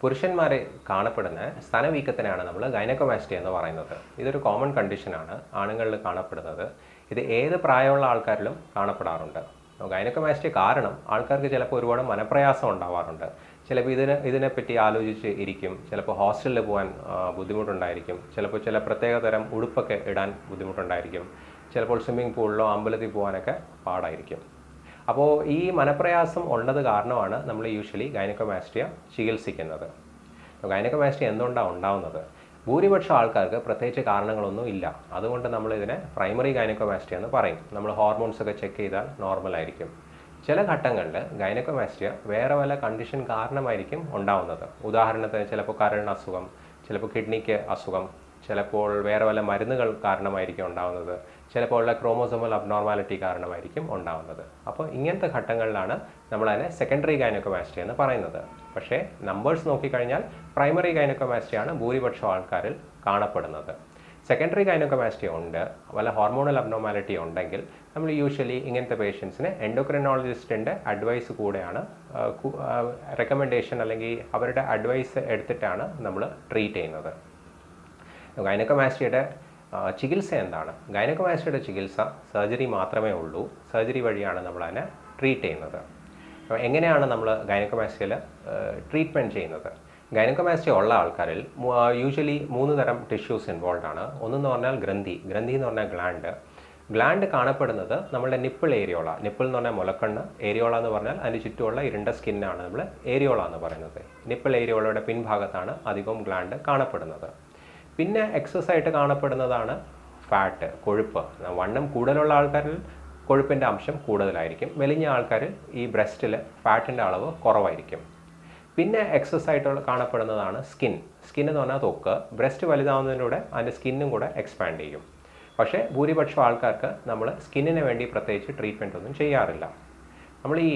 പുരുഷന്മാരെ കാണപ്പെടുന്ന സ്ഥനവീക്കത്തിനാണ് നമ്മൾ ഗൈനക്കോമാസ്റ്റി എന്ന് പറയുന്നത്. ഇതൊരു കോമൺ കണ്ടീഷനാണ് ആണുങ്ങളിൽ കാണപ്പെടുന്നത്. ഇത് ഏത് പ്രായമുള്ള ആൾക്കാരിലും കാണപ്പെടാറുണ്ട്. ഗൈനക്കോമാസ്റ്റി കാരണം ആൾക്കാർക്ക് ചിലപ്പോൾ ഒരുപാട് മനപ്രയാസം ഉണ്ടാവാറുണ്ട്. ചിലപ്പോൾ ഇതിനെ ഇതിനെപ്പറ്റി ആലോചിച്ച് ഇരിക്കും. ചിലപ്പോൾ ഹോസ്റ്റലിൽ പോകാൻ ബുദ്ധിമുട്ടുണ്ടായിരിക്കും. ചിലപ്പോൾ ചില പ്രത്യേക തരം ഉടുപ്പൊക്കെ ഇടാൻ ബുദ്ധിമുട്ടുണ്ടായിരിക്കും. ചിലപ്പോൾ സ്വിമ്മിംഗ് പൂളിലോ അമ്പലത്തിൽ പോകാനൊക്കെ പാടായിരിക്കും. അപ്പോൾ ഈ മനപ്രയാസം ഉള്ളത് കാരണമാണ് നമ്മൾ യൂഷ്വലി ഗൈനക്കോമാസ്റ്റിയ ചികിത്സിക്കുന്നത്. ഗൈനക്കോമാസ്ട്രിയ എന്തുകൊണ്ടാണ് ഉണ്ടാവുന്നത്? ഭൂരിപക്ഷം ആൾക്കാർക്ക് പ്രത്യേകിച്ച് കാരണങ്ങളൊന്നും ഇല്ല. അതുകൊണ്ട് നമ്മൾ ഇതിനെ പ്രൈമറി ഗൈനക്കോമാസ്ട്രിയ എന്ന് പറയും. നമ്മൾ ഹോർമോൺസ് ഒക്കെ ചെക്ക് ചെയ്താൽ നോർമലായിരിക്കും ചില ഘട്ടങ്ങളിൽ ഗൈനക്കോമാസ്റ്റിയ വേറെ വല്ല കണ്ടീഷൻ കാരണമായിരിക്കും ഉണ്ടാവുന്നത്. ഉദാഹരണത്തിന് ചിലപ്പോൾ കരളിന് അസുഖം ചിലപ്പോൾ കിഡ്നിക്ക് അസുഖം ചിലപ്പോൾ വേറെ വല്ല മരുന്നുകൾ കാരണമായിരിക്കും ഉണ്ടാവുന്നത്. ചിലപ്പോൾ ഉള്ള ക്രോമോസോമൽ അബ്നോർമാലിറ്റി കാരണമായിരിക്കും ഉണ്ടാവുന്നത്. അപ്പോൾ ഇങ്ങനത്തെ ഘട്ടങ്ങളിലാണ് നമ്മൾ അതിനെ സെക്കൻഡറി ഗൈനക്കോമാസ്റ്റി എന്ന് പറയുന്നത്. പക്ഷേ നമ്പേഴ്സ് നോക്കിക്കഴിഞ്ഞാൽ പ്രൈമറി ഗൈനക്കോമാസ്റ്റിയാണ് ഭൂരിപക്ഷം ആൾക്കാരിൽ കാണപ്പെടുന്നത്. സെക്കൻഡറി ഗൈനക്കോമാസ്റ്റി ഉണ്ട്. വല്ല ഹോർമോണൽ അബ്നോർമാലിറ്റി ഉണ്ടെങ്കിൽ നമ്മൾ യൂഷ്വലി ഇങ്ങനത്തെ പേഷ്യൻസിന് എൻഡോക്രിനോളജിസ്റ്റിന്റെ അഡ്വൈസ് കൂടെയാണ് റെക്കമെൻഡേഷൻ അല്ലെങ്കിൽ അവരുടെ അഡ്വൈസ് എടുത്തിട്ടാണ് നമ്മൾ ട്രീറ്റ് ചെയ്യുന്നത്. ഗൈനക്കോമാസ്റ്റിയുടെ ചികിത്സ എന്താണ്? ഗൈനക്കോമാസ്റ്റിയുടെ ചികിത്സ സർജറി മാത്രമേ ഉള്ളൂ. സർജറി വഴിയാണ് നമ്മൾ അതിനെ ട്രീറ്റ് ചെയ്യുന്നത്. അപ്പോൾ എങ്ങനെയാണ് നമ്മൾ ഗൈനക്കോമാസ്റ്റിയിൽ ട്രീറ്റ്മെന്റ് ചെയ്യുന്നത്? ഗൈനക്കോമാസ്റ്റി ഉള്ള ആൾക്കാരിൽ യൂഷ്വലി മൂന്ന് തരം ടിഷ്യൂസ് ഇൻവോൾവ് ആണ്. ഒന്നെന്ന് പറഞ്ഞാൽ ഗ്രന്ഥി. ഗ്രന്ഥി എന്ന് പറഞ്ഞാൽ ഗ്ലാൻഡ്. ഗ്ലാൻഡ് കാണപ്പെടുന്നത് നമ്മുടെ നിപ്പിൾ ഏരിയോള. നിപ്പിൾ എന്ന് പറഞ്ഞാൽ മുലക്കണ്ണ്. ഏരിയോള എന്ന് പറഞ്ഞാൽ അതിന് ചുറ്റുമുള്ള ഇരുണ്ട സ്കിന്നാണ് നമ്മൾ ഏരിയോള എന്ന് പറയുന്നത്. നിപ്പിൾ ഏരിയോളയുടെ പിൻഭാഗത്താണ് അധികവും ഗ്ലാൻഡ് കാണപ്പെടുന്നത്. പിന്നെ എക്സസ് ആയിട്ട് കാണപ്പെടുന്നതാണ് ഫാറ്റ് കൊഴുപ്പ്. വണ്ണം കൂടുതലുള്ള ആൾക്കാരിൽ കൊഴുപ്പിന്റെ അംശം കൂടുതലായിരിക്കും. മെലിഞ്ഞ ആൾക്കാരിൽ ഈ ബ്രസ്റ്റിൽ ഫാറ്റിന്റെ അളവ് കുറവായിരിക്കും. പിന്നെ എക്സസ് ആയിട്ടുള്ള കാണപ്പെടുന്നതാണ് സ്കിൻ സ്കിൻ എന്ന് പറഞ്ഞാൽ തൊക്ക്. ബ്രസ്റ്റ് വലുതാവുന്നതിലൂടെ അതിന്റെ സ്കിന്നും കൂടെ എക്സ്പാൻഡ് ചെയ്യും. പക്ഷേ ഭൂരിപക്ഷം ആൾക്കാർക്ക് നമ്മൾ സ്കിന്നിന് വേണ്ടി പ്രത്യേകിച്ച് ട്രീറ്റ്മെന്റ് ഒന്നും ചെയ്യാറില്ല. നമ്മൾ ഈ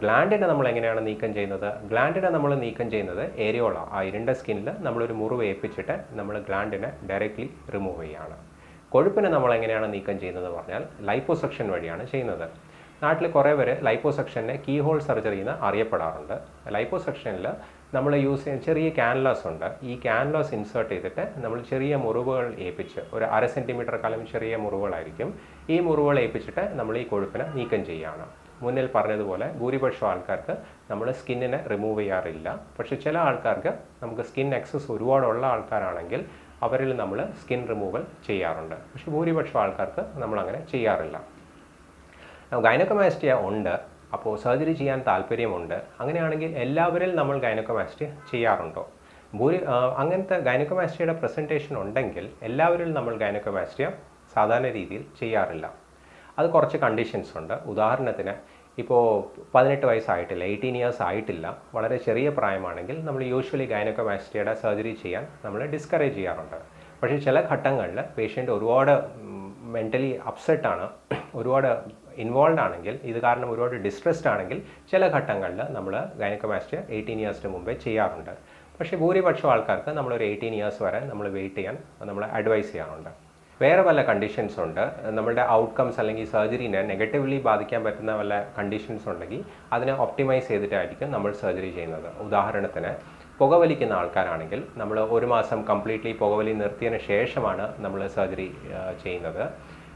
ഗ്ലാൻഡിനെ നമ്മൾ എങ്ങനെയാണ് നീക്കം ചെയ്യുന്നത്? ഗ്ലാൻഡിനെ നമ്മൾ നീക്കം ചെയ്യുന്നത് ഏരിയോള ആ ഇരുണ്ട സ്കിന്നിൽ നമ്മളൊരു മുറിവ് ഏൽപ്പിച്ചിട്ട് നമ്മൾ ഗ്ലാൻഡിനെ ഡയറക്റ്റ്ലി റിമൂവ് ചെയ്യുകയാണ് കൊഴുപ്പിനെ നമ്മൾ എങ്ങനെയാണ് നീക്കം ചെയ്യുന്നത് പറഞ്ഞാൽ ലൈപ്പോസെക്ഷൻ വഴിയാണ് ചെയ്യുന്നത്. നാട്ടിൽ കുറേ പേര് ലൈപ്പോസെക്ഷനെ കീ ഹോൾ സർജറി എന്ന് അറിയപ്പെടാറുണ്ട്. ലൈപ്പോസെക്ഷനിൽ നമ്മൾ യൂസ് ചെയ്യുന്ന ചെറിയ ക്യാൻലാസ് ഉണ്ട്. ഈ ക്യാൻലാസ് ഇൻസേർട്ട് ചെയ്തിട്ട് നമ്മൾ ചെറിയ മുറിവുകൾ ഏൽപ്പിച്ച് ഒരു അര സെന്റിമീറ്റർ കാലം ചെറിയ മുറിവുകളായിരിക്കും. ഈ മുറിവുകൾ ഏൽപ്പിച്ചിട്ട് നമ്മൾ ഈ കൊഴുപ്പിനെ നീക്കം ചെയ്യുകയാണ് മുന്നിൽ പറഞ്ഞതുപോലെ ഭൂരിപക്ഷം ആൾക്കാർക്ക് നമ്മൾ സ്കിന്നിനെ റിമൂവ് ചെയ്യാറില്ല. പക്ഷെ ചില ആൾക്കാർക്ക് നമുക്ക് സ്കിൻ എക്സസ് ഒരുപാടുള്ള ആൾക്കാരാണെങ്കിൽ അവരിൽ നമ്മൾ സ്കിൻ റിമൂവൽ ചെയ്യാറുണ്ട്. പക്ഷെ ഭൂരിപക്ഷം ആൾക്കാർക്ക് നമ്മൾ അങ്ങനെ ചെയ്യാറില്ല. ഗൈനക്കോമാസ്റ്റിയ ഉണ്ട്. അപ്പോൾ സർജറി ചെയ്യാൻ താല്പര്യമുണ്ട്. അങ്ങനെയാണെങ്കിൽ എല്ലാവരിൽ നമ്മൾ ഗൈനക്കോമാസ്റ്റിയ ചെയ്യാറുണ്ടോ? ഭൂരി അങ്ങനത്തെ ഗൈനക്കോമാസ്റ്റിയുടെ പ്രസന്റേഷൻ ഉണ്ടെങ്കിൽ എല്ലാവരിൽ നമ്മൾ ഗൈനക്കോമാസ്റ്റിയ സാധാരണ രീതിയിൽ ചെയ്യാറില്ല. അത് കുറച്ച് കണ്ടീഷൻസ് ഉണ്ട്. ഉദാഹരണത്തിന് ഇപ്പോൾ പതിനെട്ട് വയസ്സായിട്ടില്ല എയ്റ്റീൻ ഇയേഴ്സ് ആയിട്ടില്ല. വളരെ ചെറിയ പ്രായമാണെങ്കിൽ നമ്മൾ യൂഷ്വലി ഗൈനക്കോമാസ്റ്റിയുടെ സർജറി ചെയ്യാൻ നമ്മൾ ഡിസ്കറേജ് ചെയ്യാറുണ്ട്. പക്ഷേ ചില ഘട്ടങ്ങളിൽ പേഷ്യന്റ് ഒരുപാട് മെന്റലി അപ്സെറ്റാണ് ഒരുപാട് ഇൻവോൾവ് ആണെങ്കിൽ ഇത് കാരണം ഒരുപാട് ഡിസ്ട്രെസ്ഡ് ആണെങ്കിൽ ചില ഘട്ടങ്ങളിൽ നമ്മൾ ഗൈനക്കോമാസ്റ്റിയ എയ്റ്റീൻ ഇയേഴ്സിന് മുമ്പേ ചെയ്യാറുണ്ട്. പക്ഷേ ഭൂരിപക്ഷം ആൾക്കാർക്ക് നമ്മളൊരു എയ്റ്റീൻ ഇയേഴ്സ് വരെ നമ്മൾ വെയിറ്റ് ചെയ്യാൻ നമ്മൾ അഡ്വൈസ് ചെയ്യാറുണ്ട്. വേറെ വല്ല കണ്ടീഷൻസ് ഉണ്ട്. നമ്മളുടെ ഔട്ട്കംസ് അല്ലെങ്കിൽ സർജറിനെ നെഗറ്റീവ്ലി ബാധിക്കാൻ പറ്റുന്ന വല്ല കണ്ടീഷൻസ് ഉണ്ടെങ്കിൽ അതിനെ ഒപ്റ്റിമൈസ് ചെയ്തിട്ടായിരിക്കും നമ്മൾ സർജറി ചെയ്യുന്നത്. ഉദാഹരണത്തിന് പുകവലിക്കുന്ന ആൾക്കാരാണെങ്കിൽ നമ്മൾ ഒരു മാസം കംപ്ലീറ്റ്ലി പുകവലി നിർത്തിയതിന് ശേഷമാണ് നമ്മൾ സർജറി ചെയ്യുന്നത്.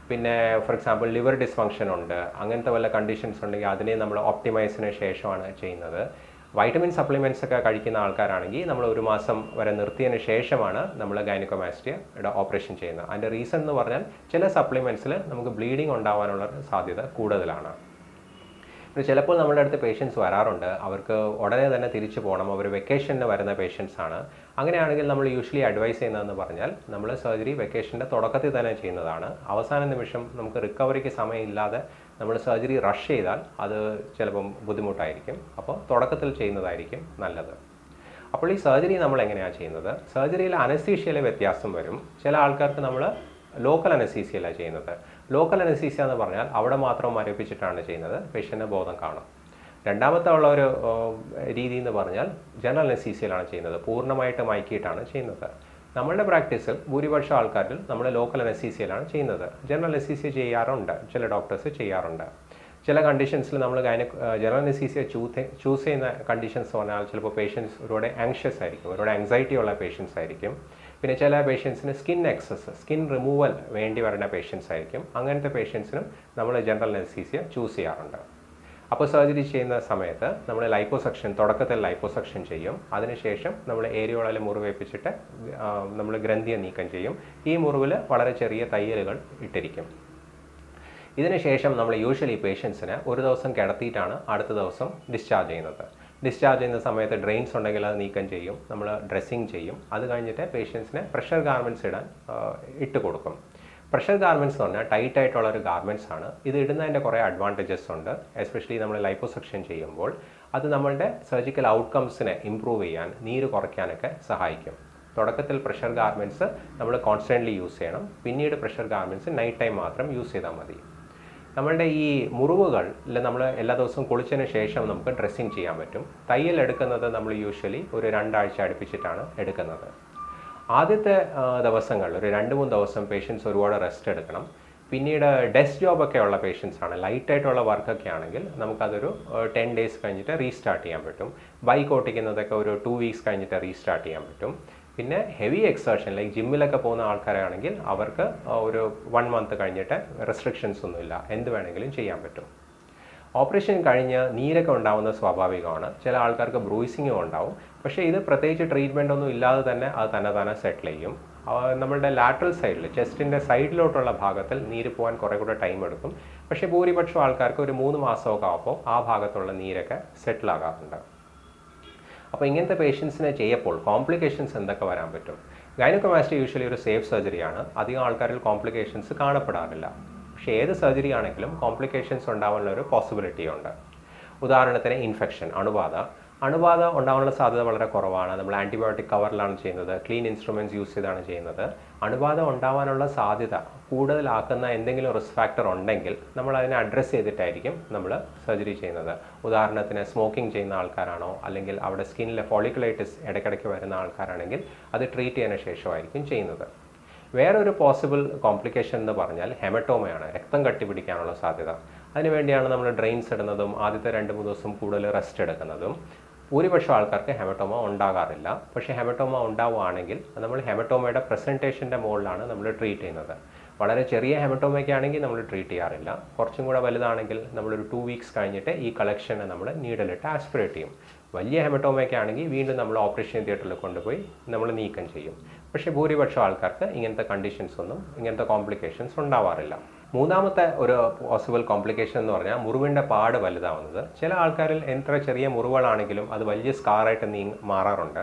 പിന്നെ ഫോർ എക്സാമ്പിൾ ലിവർ ഡിസ്ഫങ്ഷൻ ഉണ്ട്. അങ്ങനത്തെ വല്ല കണ്ടീഷൻസ് ഉണ്ടെങ്കിൽ അതിനെ നമ്മൾ ഒപ്റ്റിമൈസിന് ശേഷമാണ് ചെയ്യുന്നത്. വൈറ്റമിൻ സപ്ലിമെന്റ്സ് ഒക്കെ കഴിക്കുന്ന ആൾക്കാരാണെങ്കിൽ നമ്മൾ ഒരു മാസം വരെ നിർത്തിയതിന് ശേഷമാണ് നമ്മൾ ഗൈനക്കോമാസ്റ്റിയുടെ ഓപ്പറേഷൻ ചെയ്യുന്നത്. അതിന്റെ റീസൺ എന്ന് പറഞ്ഞാൽ ചില സപ്ലിമെന്റ്സിൽ നമുക്ക് ബ്ലീഡിങ് ഉണ്ടാവാനുള്ള സാധ്യത കൂടുതലാണ്. ചിലപ്പോൾ നമ്മുടെ അടുത്ത് പേഷ്യൻസ് വരാറുണ്ട്. അവർക്ക് ഉടനെ തന്നെ തിരിച്ചു പോകണം അവർ വെക്കേഷന് വരുന്ന പേഷ്യൻസ് ആണ്. അങ്ങനെയാണെങ്കിൽ നമ്മൾ യൂഷ്വലി അഡ്വൈസ് ചെയ്യുന്നതെന്ന് പറഞ്ഞാൽ നമ്മൾ സർജറി വെക്കേഷന്റെ തുടക്കത്തിൽ തന്നെ ചെയ്യുന്നതാണ്. അവസാന നിമിഷം നമുക്ക് റിക്കവറിക്ക് സമയമില്ലാതെ നമ്മൾ സർജറി റഷ് ചെയ്താൽ അത് ചിലപ്പം ബുദ്ധിമുട്ടായിരിക്കും. അപ്പോൾ തുടക്കത്തിൽ ചെയ്യുന്നതായിരിക്കും നല്ലത്. അപ്പോൾ ഈ സർജറി നമ്മൾ എങ്ങനെയാണ് ചെയ്യുന്നത്? സർജറിയിൽ അനസ്തീഷ്യയിലെ വ്യത്യാസം വരും. ചില ആൾക്കാർക്ക് നമ്മൾ ലോക്കൽ അനസ്തീഷ്യയിലാണ് ചെയ്യുന്നത്. ലോക്കൽ അനസ്തീസിയ എന്ന് പറഞ്ഞാൽ അവിടെ മാത്രം മരവിപ്പിച്ചിട്ടാണ് ചെയ്യുന്നത്. പേഷ്യന്റെ ബോധം കാണും. രണ്ടാമത്തെ ഉള്ള ഒരു രീതി എന്ന് പറഞ്ഞാൽ ജനറൽ അനസ്തീസിയയിലാണ് ചെയ്യുന്നത്. പൂർണമായിട്ട് മയക്കിയിട്ടാണ് ചെയ്യുന്നത്. നമ്മളുടെ പ്രാക്ടീസിൽ ഭൂരിപക്ഷം ആൾക്കാരിൽ നമ്മൾ ലോക്കൽ അനസ്തീസിയയിലാണ് ചെയ്യുന്നത്. ജനറൽ അനസ്തീസിയ ചെയ്യാറുണ്ട്. ചില ഡോക്ടേഴ്സ് ചെയ്യാറുണ്ട്. ചില കണ്ടീഷൻസിൽ നമ്മൾ ഗൈന ജനറൽ അനസീസിയ ചൂസ് ചൂസ് ചെയ്യുന്ന കണ്ടീഷൻസ് പറഞ്ഞാൽ ചിലപ്പോൾ പേഷ്യൻസ് ഒരുപാട് ആങ്ഷ്യസ് ആയിരിക്കും. ഒരുപാട് ആങ്സൈറ്റി ഉള്ള പേഷ്യൻസ് ആയിരിക്കും. പിന്നെ ചില പേഷ്യൻസിന് സ്കിൻ എക്സസ് സ്കിൻ റിമൂവൽ വേണ്ടി വരുന്ന പേഷ്യൻസ് ആയിരിക്കും. അങ്ങനത്തെ പേഷ്യൻസിനും നമ്മൾ ജനറൽ അനസീസിയ ചൂസ് ചെയ്യാറുണ്ട്. അപ്പോൾ സർജറി ചെയ്യുന്ന സമയത്ത് നമ്മൾ ലൈപ്പോസക്ഷൻ തുടക്കത്തിൽ ലൈപ്പോസക്ഷൻ ചെയ്യും. അതിനുശേഷം നമ്മൾ ഏരിയോളയിൽ മുറിവേപ്പിച്ചിട്ട് നമ്മൾ ഗ്രന്ഥിയെ നീക്കം ചെയ്യും. ഈ മുറിവിൽ വളരെ ചെറിയ തയ്യലുകൾ ഇട്ടിരിക്കും. ഇതിനുശേഷം നമ്മൾ യൂഷ്വലി പേഷ്യൻസിന് ഒരു ദിവസം കിടത്തിയിട്ടാണ് അടുത്ത ദിവസം ഡിസ്ചാർജ് ചെയ്യുന്നത്. ഡിസ്ചാർജ് ചെയ്യുന്ന സമയത്ത് ഡ്രെയിൻസ് ഉണ്ടെങ്കിൽ അത് നീക്കം ചെയ്യും. നമ്മൾ ഡ്രസ്സിങ് ചെയ്യും. അത് കഴിഞ്ഞിട്ട് പേഷ്യൻസിന് പ്രഷർ ഗാർമെന്റ്സ് ഇടാൻ ഇട്ട് കൊടുക്കും. പ്രഷർ ഗാർമെന്റ്സ് എന്ന് പറഞ്ഞാൽ ടൈറ്റ് ആയിട്ടുള്ള ഒരു ഗാർമെന്റ്സ് ആണ്. ഇത് ഇടുന്നതിന്റെ കുറേ അഡ്വാന്റേജസ് ഉണ്ട്. എസ്പെഷ്യലി നമ്മൾ ലൈപ്പോസെക്ഷൻ ചെയ്യുമ്പോൾ അത് നമ്മളുടെ സർജിക്കൽ ഔട്ട്കംസിനെ ഇമ്പ്രൂവ് ചെയ്യാൻ നീര് കുറയ്ക്കാനൊക്കെ സഹായിക്കും. തുടക്കത്തിൽ പ്രഷർ ഗാർമെന്റ്സ് നമ്മൾ കോൺസ്റ്റന്റ്ലി യൂസ് ചെയ്യണം. പിന്നീട് പ്രഷർ ഗാർമെന്റ്സ് നൈറ്റ് ടൈം മാത്രം യൂസ് ചെയ്താൽ മതി. നമ്മളുടെ ഈ മുറിവുകളിൽ നമ്മൾ എല്ലാ ദിവസവും കുളിച്ചതിന് ശേഷം നമുക്ക് ഡ്രസ്സിങ് ചെയ്യാൻ പറ്റും. തയ്യൽ എടുക്കുന്നത് നമ്മൾ യൂഷ്വലി ഒരു രണ്ടാഴ്ച അടുപ്പിച്ചിട്ടാണ് എടുക്കുന്നത്. ആദ്യത്തെ ദിവസങ്ങൾ ഒരു രണ്ട് മൂന്ന് ദിവസം പേഷ്യൻസ് ഒരുപാട് റെസ്റ്റ് എടുക്കണം. പിന്നീട് ഡെസ്ക് ജോബൊക്കെ ഉള്ള പേഷ്യൻസ് ആണ്. ലൈറ്റായിട്ടുള്ള വർക്കൊക്കെ ആണെങ്കിൽ നമുക്കതൊരു ടെൻ ഡേയ്സ് കഴിഞ്ഞിട്ട് റീസ്റ്റാർട്ട് ചെയ്യാൻ പറ്റും. ബൈക്ക് ഓട്ടിക്കുന്നതൊക്കെ ഒരു ടു വീക്സ് കഴിഞ്ഞിട്ട് റീസ്റ്റാർട്ട് ചെയ്യാൻ പറ്റും. പിന്നെ ഹെവി എക്സേർഷൻ ലൈക്ക് ജിമ്മിലൊക്കെ പോകുന്ന ആൾക്കാരാണെങ്കിൽ അവർക്ക് ഒരു വൺ മന്ത് കഴിഞ്ഞിട്ട് റെസ്ട്രിക്ഷൻസ് ഒന്നുമില്ല. എന്ത് വേണമെങ്കിലും ചെയ്യാൻ പറ്റും. ഓപ്പറേഷൻ കഴിഞ്ഞ് നീരൊക്കെ ഉണ്ടാവുന്ന സ്വാഭാവികമാണ്. ചില ആൾക്കാർക്ക് ബ്രൂയിസിങ്ങും ഉണ്ടാവും. പക്ഷേ ഇത് പ്രത്യേകിച്ച് ട്രീറ്റ്മെന്റ് ഒന്നും ഇല്ലാതെ തന്നെ അത് തന്നെ തന്നെ സെറ്റിൽ ചെയ്യും. നമ്മളുടെ ലാറ്ററൽ സൈഡിൽ ചെസ്റ്റിന്റെ സൈഡിലോട്ടുള്ള ഭാഗത്തിൽ നീര് പോകാൻ കുറേ കൂടെ ടൈം എടുക്കും. പക്ഷേ ഭൂരിപക്ഷം ആൾക്കാർക്ക് ഒരു മൂന്ന് മാസമൊക്കെ ആകുമ്പോൾ ആ ഭാഗത്തുള്ള നീരൊക്കെ സെറ്റിൽ ആകാറുണ്ട്. അപ്പോൾ ഇങ്ങനത്തെ പേഷ്യൻസിനെ ചെയ്യപ്പോൾ കോംപ്ലിക്കേഷൻസ് എന്തൊക്കെ വരാൻ പറ്റും? ഗൈനക്കോമാസ്റ്റി യൂഷ്വലി ഒരു സേഫ് സർജറിയാണ് അധികം ആൾക്കാരിൽ കോംപ്ലിക്കേഷൻസ് കാണപ്പെടാറില്ല. പക്ഷേ ഏത് സർജറി ആണെങ്കിലും കോംപ്ലിക്കേഷൻസ് ഉണ്ടാവാനുള്ള ഒരു പോസിബിലിറ്റി ഉണ്ട്. ഉദാഹരണത്തിന് ഇൻഫെക്ഷൻ അണുബാധ. അണുബാധ ഉണ്ടാവാനുള്ള സാധ്യത വളരെ കുറവാണ്. നമ്മൾ ആന്റിബയോട്ടിക് കവറിലാണ് ചെയ്യുന്നത്. ക്ലീൻ ഇൻസ്ട്രുമെന്റ്സ് യൂസ് ചെയ്താണ് ചെയ്യുന്നത്. അണുബാധ ഉണ്ടാവാനുള്ള സാധ്യത കൂടുതലാക്കുന്ന എന്തെങ്കിലും റിസ്ക് ഫാക്ടർ ഉണ്ടെങ്കിൽ നമ്മൾ അതിനെ അഡ്രസ്സ് ചെയ്തിട്ടായിരിക്കും നമ്മൾ സർജറി ചെയ്യുന്നത്. ഉദാഹരണത്തിന് സ്മോക്കിംഗ് ചെയ്യുന്ന ആൾക്കാരാണോ? അല്ലെങ്കിൽ അവിടെ സ്കിന്നിലെ ഫോളിക്കുലൈറ്റിസ് ഇടയ്ക്കിടയ്ക്ക് വരുന്ന ആൾക്കാരാണെങ്കിൽ അത് ട്രീറ്റ് ചെയ്യുന്ന ശേഷമായിരിക്കും ചെയ്യുന്നത്. വേറൊരു പോസിബിൾ കോംപ്ലിക്കേഷൻ എന്ന് പറഞ്ഞാൽ ഹെമറ്റോമയാണ് രക്തം കട്ടി പിടിക്കാനുള്ള സാധ്യത. അതിനുവേണ്ടിയാണ് നമ്മൾ ഡ്രെയിൻസ് ഇടുന്നതും ആദ്യത്തെ രണ്ട് മൂന്ന് ദിവസം കൂടുതൽ റെസ്റ്റ് എടുക്കുന്നതും. ഭൂരിപക്ഷം ആൾക്കാർക്ക് ഹെമറ്റോമ ഉണ്ടാകാറില്ല. പക്ഷേ ഹെമറ്റോമ ഉണ്ടാവുകയാണെങ്കിൽ നമ്മൾ ഹെമറ്റോമയുടെ പ്രസന്റേഷന്റെ മുകളിലാണ് നമ്മൾ ട്രീറ്റ് ചെയ്യുന്നത്. വളരെ ചെറിയ ഹെമറ്റോമയ്ക്കാണെങ്കിൽ നമ്മൾ ട്രീറ്റ് ചെയ്യാറില്ല. കുറച്ചും കൂടെ വലുതാണെങ്കിൽ നമ്മളൊരു ടു വീക്സ് കഴിഞ്ഞിട്ട് ഈ കളക്ഷനെ നമ്മൾ നീഡലിട്ട് ആസ്പിറേറ്റ് ചെയ്യും. വലിയ ഹെമറ്റോമയ്ക്കാണെങ്കിൽ വീണ്ടും നമ്മൾ ഓപ്പറേഷൻ തിയേറ്ററിൽ കൊണ്ടുപോയി നമ്മൾ നീക്കം ചെയ്യും. പക്ഷേ ഭൂരിപക്ഷം ആൾക്കാർക്ക് ഇങ്ങനത്തെ കണ്ടീഷൻസ് ഒന്നും ഇങ്ങനത്തെ കോംപ്ലിക്കേഷൻസ് ഉണ്ടാവാറില്ല. മൂന്നാമത്തെ ഒരു പോസിബിൾ കോംപ്ലിക്കേഷൻ എന്ന് പറഞ്ഞാൽ മുറിവിന്റെ പാട് വലുതാവുന്നത്. ചില ആൾക്കാരിൽ എത്ര ചെറിയ മുറിവുകളാണെങ്കിലും അത് വലിയ സ്കാറായിട്ട് നീ മാറാറുണ്ട്.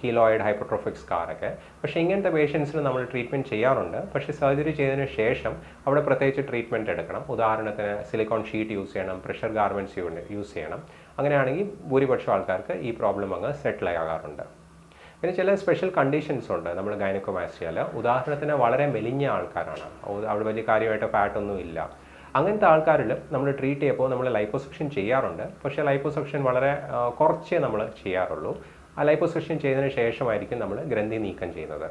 കീലോയിഡ് ഹൈപ്പർട്രോഫിക് സ്കാറൊക്കെ പക്ഷേ ഇങ്ങനത്തെ പേഷ്യൻസിന് നമ്മൾ ട്രീറ്റ്മെന്റ് ചെയ്യാറുണ്ട്. പക്ഷേ സർജറി ചെയ്തതിന് ശേഷം അവിടെ പ്രത്യേകിച്ച് ട്രീറ്റ്മെന്റ് എടുക്കണം. ഉദാഹരണത്തിന് സിലിക്കോൺ ഷീറ്റ് യൂസ് ചെയ്യണം പ്രഷർ ഗാർമെന്റ്സ് യൂസ് ചെയ്യണം. അങ്ങനെയാണെങ്കിൽ ഭൂരിപക്ഷം ആൾക്കാർക്ക് ഈ പ്രോബ്ലം അങ്ങ് സെറ്റിൽ ആകാറുണ്ട്. പിന്നെ ചില സ്പെഷ്യൽ കണ്ടീഷൻസ് ഉണ്ട്. നമ്മൾ ഗൈനക്കോമാസ്റ്റിയാൽ ഉദാഹരണത്തിന് വളരെ മെലിഞ്ഞ ആൾക്കാരാണ്. അവിടെ വലിയ കാര്യമായിട്ട് ഫാറ്റൊന്നും ഇല്ല. അങ്ങനത്തെ ആൾക്കാരിൽ നമ്മൾ ട്രീറ്റ് ചെയ്യുമ്പോൾ നമ്മൾ ലൈപ്പോസെക്ഷൻ ചെയ്യാറുണ്ട്. പക്ഷേ ലൈപ്പോസെക്ഷൻ വളരെ കുറച്ചേ നമ്മൾ ചെയ്യാറുള്ളൂ. ആ ലൈപ്പോസെക്ഷൻ ചെയ്തതിന് ശേഷമായിരിക്കും നമ്മൾ ഗ്രന്ഥി നീക്കം ചെയ്യുന്നത്.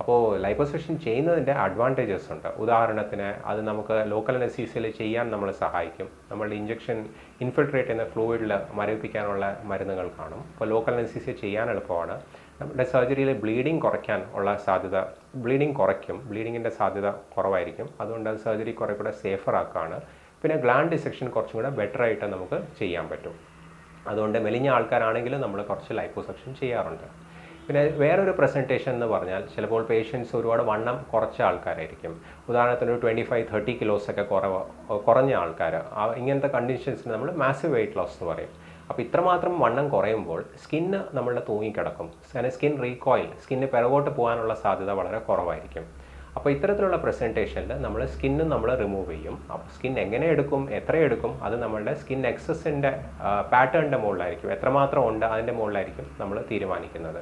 അപ്പോൾ ലൈപ്പോസെക്ഷൻ ചെയ്യുന്നതിന്റെ അഡ്വാന്റേജസ് ഉണ്ട്. ഉദാഹരണത്തിന് അത് നമുക്ക് ലോക്കൽ അനസീസിൽ ചെയ്യാൻ നമ്മളെ സഹായിക്കും. നമ്മളുടെ ഇഞ്ചക്ഷൻ ഇൻഫിൽട്രേറ്റ് ചെയ്യുന്ന ഫ്ലൂയിഡിൽ മരവിപ്പിക്കാനുള്ള മരുന്നുകൾ കാണും. അപ്പോൾ ലോക്കൽ അനസീസിൽ ചെയ്യാൻ എളുപ്പമാണ്. നമ്മുടെ സർജറിയിലെ ബ്ലീഡിങ് കുറയ്ക്കാൻ ഉള്ള സാധ്യത ബ്ലീഡിങ് കുറയ്ക്കും ബ്ലീഡിങ്ങിന്റെ സാധ്യത കുറവായിരിക്കും. അതുകൊണ്ട് അത് സർജറി കുറേ കൂടെ സേഫർ ആക്കുകയാണ് പിന്നെ ഗ്ലാൻഡ് ഡിസെക്ഷൻ കുറച്ചും കൂടെ ബെറ്റർ ആയിട്ട് നമുക്ക് ചെയ്യാൻ പറ്റും. അതുകൊണ്ട് മെലിഞ്ഞ ആൾക്കാരാണെങ്കിലും നമ്മൾ കുറച്ച് ലൈപ്പോസെക്ഷൻ ചെയ്യാറുണ്ട്. പിന്നെ വേറൊരു പ്രസന്റേഷൻ എന്ന് പറഞ്ഞാൽ ചിലപ്പോൾ പേഷ്യൻസ് ഒരുപാട് വണ്ണം കുറച്ച ആൾക്കാരായിരിക്കും. ഉദാഹരണത്തിന് ഒരു ട്വന്റി ഫൈവ് തേർട്ടി കിലോസൊക്കെ കുറവ് കുറഞ്ഞ ആൾക്കാർ ഇങ്ങനത്തെ കണ്ടീഷൻസിന് നമ്മൾ മാസീവ് വെയിറ്റ് ലോസ് എന്ന് പറയും. അപ്പോൾ ഇത്രമാത്രം വണ്ണം കുറയുമ്പോൾ സ്കിന്ന് നമ്മളുടെ തൂങ്ങിക്കിടക്കും. അങ്ങനെ സ്കിൻ റീകോയിൽ സ്കിന്ന് പിറകോട്ട് പോകാനുള്ള സാധ്യത വളരെ കുറവായിരിക്കും. അപ്പോൾ ഇത്തരത്തിലുള്ള പ്രസന്റേഷനിൽ നമ്മൾ സ്കിന്നും നമ്മൾ റിമൂവ് ചെയ്യും. അപ്പോൾ സ്കിൻ എങ്ങനെ എടുക്കും എത്ര എടുക്കും അത് നമ്മളുടെ സ്കിൻ എക്സസിന്റെ പാറ്റേണിന്റെ മുകളിലായിരിക്കും. എത്രമാത്രം ഉണ്ട് അതിന്റെ മുകളിലായിരിക്കും നമ്മൾ തീരുമാനിക്കുന്നത്.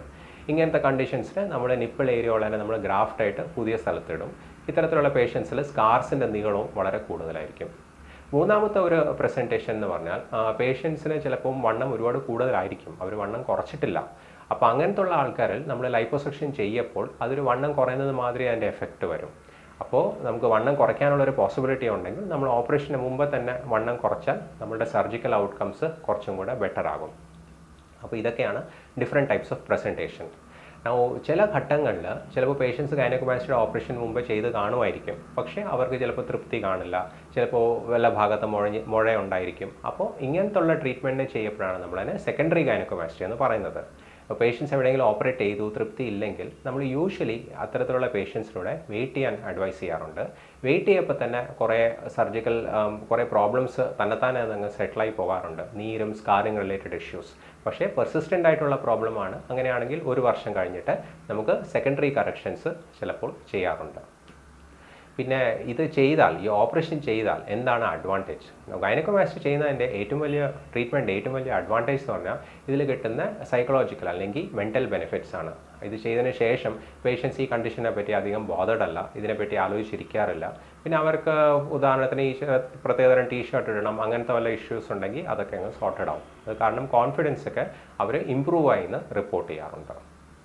ഇങ്ങനത്തെ കണ്ടീഷൻസിൽ നമ്മൾ നിപ്പിൾ ഏരിയയോളെ നമ്മൾ ഗ്രാഫ്റ്റായിട്ട് പുതിയ സ്ഥലത്തിടും. ഇത്തരത്തിലുള്ള പേഷ്യൻസിൽ സ്കാർസിന്റെ നീളവും വളരെ കൂടുതലായിരിക്കും. മൂന്നാമത്തെ ഒരു പ്രസന്റേഷൻ എന്ന് പറഞ്ഞാൽ പേഷ്യൻസിന് ചിലപ്പം വണ്ണം ഒരുപാട് കൂടുതലായിരിക്കും. അവർ വണ്ണം കുറച്ചിട്ടില്ല. അപ്പോൾ അങ്ങനത്തെ ഉള്ള ആൾക്കാരിൽ നമ്മൾ ലൈപ്പോസക്ഷൻ ചെയ്യപ്പോൾ അതൊരു വണ്ണം കുറയുന്നത് മാതിരി അതിന്റെ എഫക്റ്റ് വരും. അപ്പോൾ നമുക്ക് വണ്ണം കുറയ്ക്കാനുള്ള ഒരു പോസിബിലിറ്റി ഉണ്ടെങ്കിൽ നമ്മൾ ഓപ്പറേഷന് മുമ്പ് തന്നെ വണ്ണം കുറച്ചാൽ നമ്മുടെ സർജിക്കൽ ഔട്ട്കംസ് കുറച്ചും കൂടെ ബെറ്റർ ആകും. അപ്പോൾ ഇതൊക്കെയാണ് ഡിഫറെന്റ് ടൈപ്സ് ഓഫ് പ്രസന്റേഷൻ ചില ഘട്ടങ്ങളിൽ ചിലപ്പോൾ പേഷ്യൻസ് ഗൈനക്കോമാസ്റ്റിയുടെ ഓപ്പറേഷൻ മുമ്പ് ചെയ്ത് കാണുമായിരിക്കും. പക്ഷേ അവർക്ക് ചിലപ്പോൾ തൃപ്തി കാണില്ല. ചിലപ്പോൾ വല്ല ഭാഗത്ത് മുഴ മുഴ ഉണ്ടായിരിക്കും അപ്പോൾ ഇങ്ങനത്തുള്ള ട്രീറ്റ്മെന്റ് ചെയ്യപ്പോഴാണ് നമ്മളതിനെ സെക്കൻഡറി ഗൈനക്കോമാസ്റ്റി എന്ന് പറയുന്നത്. പേഷ്യൻസ് എവിടെയെങ്കിലും ഓപ്പറേറ്റ് ചെയ്തു തൃപ്തി ഇല്ലെങ്കിൽ നമ്മൾ യൂഷ്വലി അത്തരത്തിലുള്ള പേഷ്യൻസിലൂടെ വെയിറ്റ് ചെയ്യാൻ അഡ്വൈസ് ചെയ്യാറുണ്ട്. വെയിറ്റ് ചെയ്യപ്പോൾ തന്നെ കുറേ സർജിക്കൽ കുറേ പ്രോബ്ലംസ് തന്നെത്താനെ അതങ്ങ് സെറ്റിലായി പോകാറുണ്ട്. നീരും സ്കാറിങ് റിലേറ്റഡ് ഇഷ്യൂസ് പക്ഷേ പെർസിസ്റ്റന്റ് ആയിട്ടുള്ള പ്രോബ്ലമാണ് അങ്ങനെയാണെങ്കിൽ ഒരു വർഷം കഴിഞ്ഞിട്ട് നമുക്ക് സെക്കൻഡറി കറക്ഷൻസ് ചിലപ്പോൾ ചെയ്യാറുണ്ട്. പിന്നെ ഇത് ചെയ്താൽ ഈ ഓപ്പറേഷൻ ചെയ്താൽ എന്താണ് അഡ്വാന്റേജ് ഗൈനക്കോമാസ്റ്റി ചെയ്യുന്നതിന്റെ ഏറ്റവും വലിയ ട്രീറ്റ്മെന്റ് ഏറ്റവും വലിയ അഡ്വാന്റേജ് എന്ന് പറഞ്ഞാൽ ഇതിൽ കിട്ടുന്ന സൈക്കോളജിക്കൽ അല്ലെങ്കിൽ മെന്റൽ ബെനിഫിറ്റ്സ് ആണ്. ഇത് ചെയ്തതിന് ശേഷം പേഷ്യൻസ് ഈ കണ്ടീഷനെ പറ്റി അധികം ബോധഡ് അല്ല. ഇതിനെപ്പറ്റി ആലോചിച്ചിരിക്കാറില്ല. പിന്നെ അവർക്ക് ഉദാഹരണത്തിന് ഈ പ്രത്യേകതരം ടീ ഷർട്ട് ഇടണം അങ്ങനത്തെ വല്ല ഇഷ്യൂസ് ഉണ്ടെങ്കിൽ അതൊക്കെ അങ്ങ് സോർട്ടഡ് ആവും. അത് കാരണം കോൺഫിഡൻസ് ഒക്കെ അവർ ഇമ്പ്രൂവ് ആയി റിപ്പോർട്ട് ചെയ്യാറുണ്ട്.